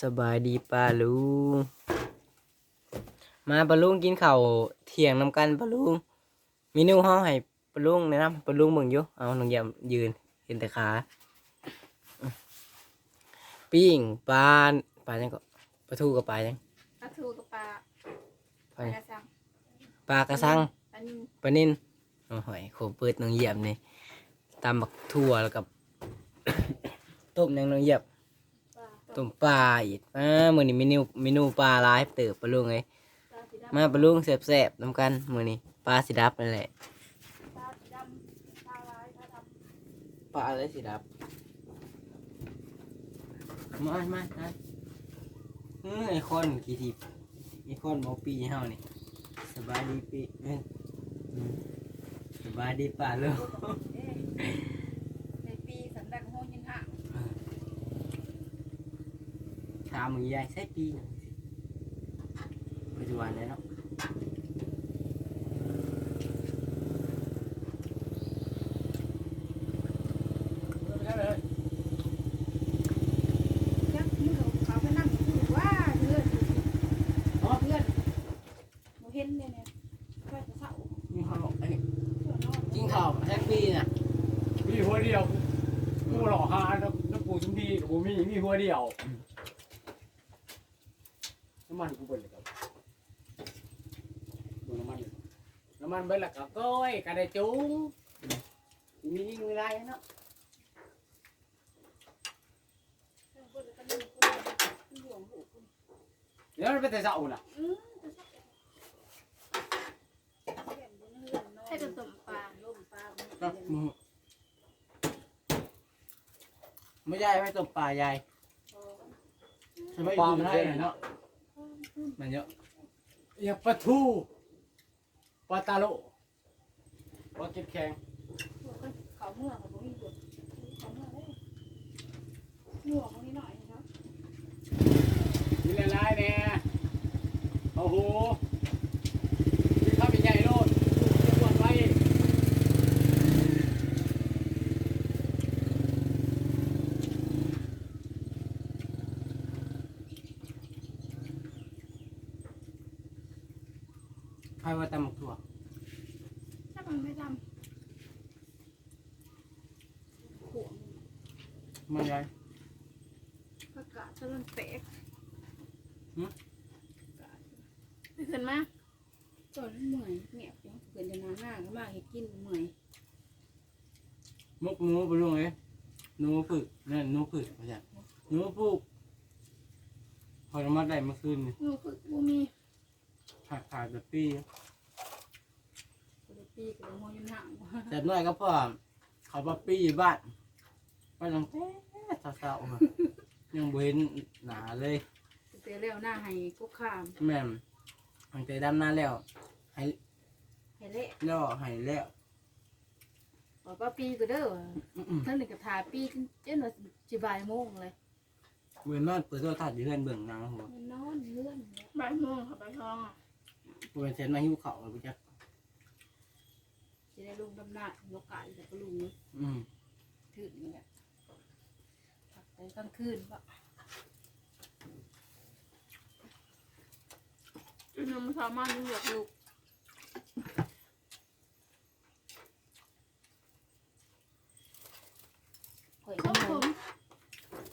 สบายดีป้าลุง มาป้าลุงกินข้าวเที่ยงนำกันป้าลุงเมนูเฮาให้ป้าลุงแนะนำป้าลุงเบิ่งอยู่เอาน้องยำยืนเห็นแต่ขาปิ้งปลาปลาจังก็ปลาทูกับปลาจังปลาทูกับปลาปลากระสังปลากระสังปลานิลปลานิ่นโอ้ยโคเปิดน้องเหยียบนี่ตำบักทั่วแล้วกับต้มยังน้องเหยียบปลา ต้มปลาอีกอ่ามื้อนี้เมนูเมนูปลาหลายเติบปลาลุงเอ้ยมาปลาลุงแซ่บๆนํกันมื้อนี้ปลาสีดับนั่นแหละปลาสีดำปลายปลาดปลาอะไรสีดับมามามาเฮ้ยไอคอนกี่ทีไอคอนหมอปีเฮานี่สบายดีปีสบายดีป่าลุงำเอ๊ะในปีสันดักโฮยินห่าง ถามมึงยายใส่ปีหนึ่งสิปัจจุบันเลยเนาะมือเขาไปนั่งอยู่ว่าเพื่อนอ๋อเพื่อนโมเห็นเนี่ยเนี่ยเพื่อนจะเศร้ามีข้าวไอ้เพื่อนนอนกินข้าวแท็กปีน่ะมีหัวเดียวกูหล่อหาแล้วแล้วกูชุมพีกูมีมีหัวเดียว มันกูเบิดเลยครับดูน้ำมันน้ำมันเบิดและก็ก้อยกระไดจุ้งมียิงเวลาเนาะเพื่อนคนก็นั่งคุณห่วงหูคุณเดี๋ยวมันไปแต่เช้าน่ะอืมให้จะต้มปลาล่มปลาก็มึงไม่ยายไม่ตบปลายายทำไมปลาดูมันได้เท่เนาะเนาะ มันเยอะอย่าปลาทูปลาตาโลปลาเก็บแข็งเขาเมื่อเขาบอกมีบทเขาเมื่อเลยหน่วงตรงนี้หน่อยเนาะมีหลายๆแน่โอ้โหมีข้าวเป็นใหญ่โลดจะปวดไว้ ใครว่าตำบักถั่วถ้ามันไม่ทำห่วงมันยายประกาศจะมันเป๊กหึไม่ขึ้นมาตอนเมื่อยเงียบเนาะเกินจะนานหน้าก็มากให้กินเมื่อยมุกหนูไปลุงเลยหนูฝึกนั่นหนูฝึกมาจากหนูปลูกพอเรามาได้เมื่อคืนนี่หนูฝึกบูมี ขาดขาดแบบปีกูได้ปีกับโมยนห่างแต่น้อยก็พอเขาปปีอยู่บ้านไปตั้งแต่เช้าๆอะยังบ่เห็นหนาเลย เตะเร็วหน้าให้กุ๊กขามแม่มตั้งแต่ดำหน้าแล้วให้ให้เละแล้วให้แล้วบอกว่าปีก็เด้ออื้อท่านหนึ่งกับทาปีจนจนว่าสิบ่ายโมงเลยๆเว้นนอนเปิดโทรทัศน์อยู่เพื่อนเบิ่งหนังหัวมันนอนเลื่อนบ่ายโมงค่ะบ่ายทองอะ กูเป็นเซนมาหิวเขาวแล้วกูจะจะได้ลุงดำหน้ายกกาแต่ก็ลุงนี่อืมถือนี่แหละพักไปกลางคืนปะน้ำสามารถยังอยากลูกข่อยก็เมื่อย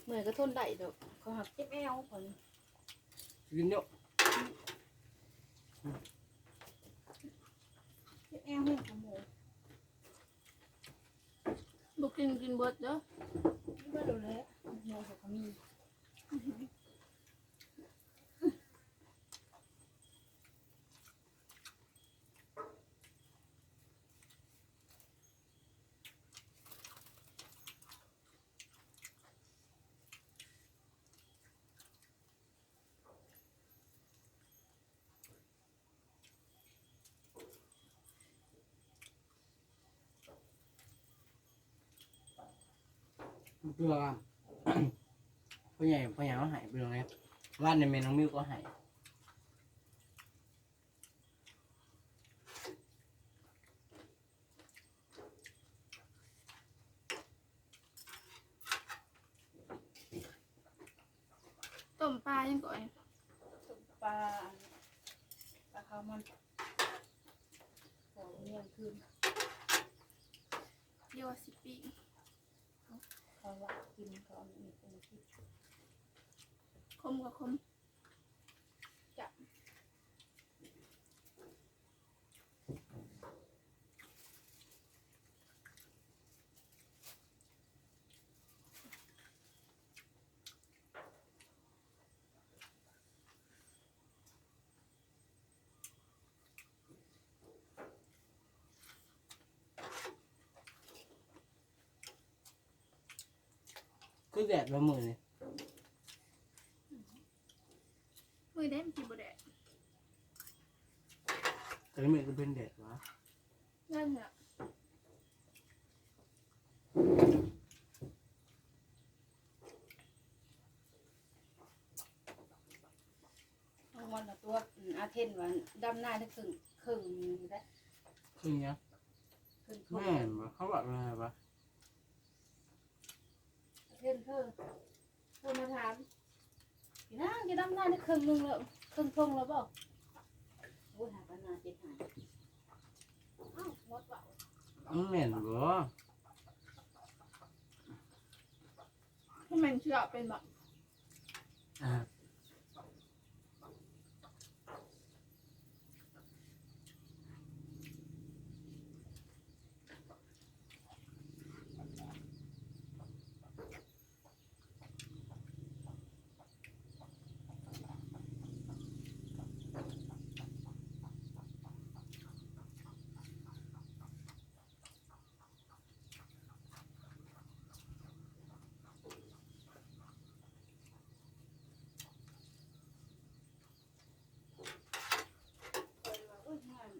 เมื่อยก็ทนได้ดอกเขาหักเจ็บแอวข่อยกินเยอะ เจ็บแอวให้ขโมยบุกินกินเบิดเด้อเบิดเอาเลยโมเขาก็มี เพื่อพ่อใหญ่พ่อใหญ่เขาใหายไปตรงนี้ว่านในเมนน้องมิวก็ใหายต้มปลายังก่อนต้มปลาปลาข้าวมันของเมี่ยงคืนเรียกว่าสิปี เขาว่ากินเขาเอามีคนคิดคมกับคม คือแดดละมือนี่มือได้มันกินบ่ได้แต่ละมือก็เป็นแดดวะนั่นแหละบางวันน่ะตัวอืมอาเทนวันดำหน้าได้ครึ่งครึ่งหนึ่งได้คือเนี้ยครึ่งครึ่งแม่นบ่เขาบอกว่าไงวะอา เทนเพิ่มาถามพี่นางจะดำหน้าได้ครึ่งหนึงแล้วครึ่งทงแล้วเปล่าโอ้ยหาปัญหาเจ็ดหายอ้าวหมดเปล่ามันแม่นบ่ถ้ามันเชื่อเป็นแบบอ่า เปิดว่าโอ้ยงาน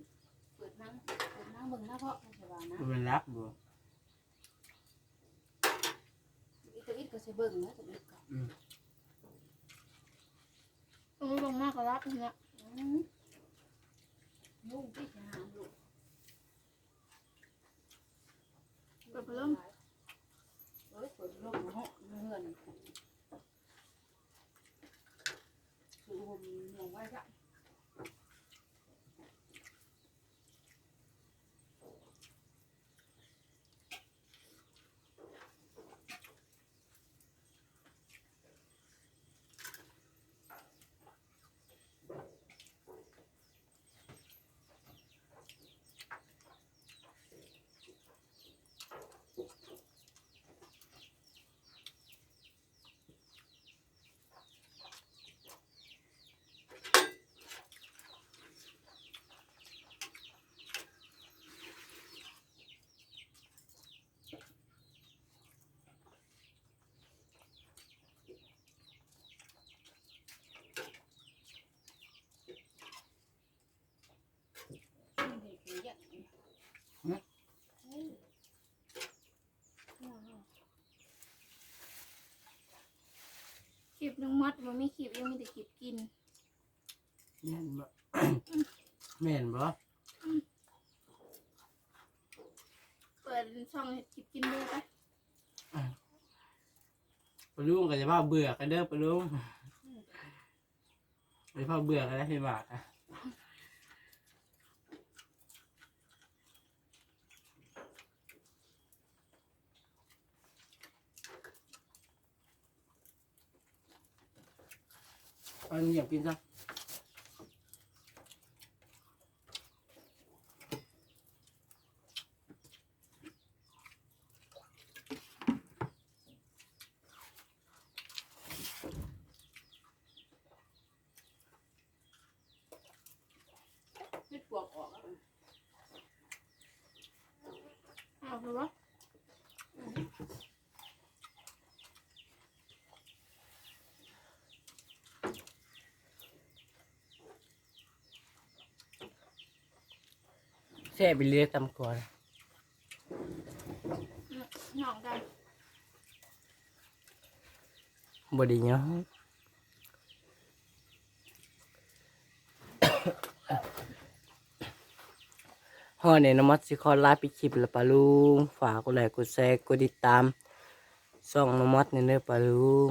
เปิดนั่งเปิดนั่งเบิ่งหน้าเพาะไม่ใช่ว่า นะมันรับบ่อีตัวอีกก็สิเบิ่งนะตัวอีกก็ต้องลงมากก็รับเนี่ยอืมยุ่งที่จะหาลูกเปิดพัดลมเอ้ยเปิดลมเหาะเฮือนสูผมมองไว้จ้ะ คลิปนึงมัดมันไม่คลิปยังมีแต่คลิปกิน แม่นบ่ แม่นบ่เปิดช่องให้คลิปกินดูไปปลุงก็จะว่าเบื่อกันเด้อปลุงไปพาเบื่อกันได้วเห็นบ่ อะเอาหนูอยากกินซะ เฮ็ดปวกออกแล้ว เอาไปวะ แซ่บไปเรื่อยตำก่อนหน่องกันบไดีเนาะฮอดเนี่ยนมัสสิคอลาปิดคลิปแล้วปะลุงฝากกดไลค์กดแชร์กดติดตามช่องนมัสเนี่ยเด้อปะลุง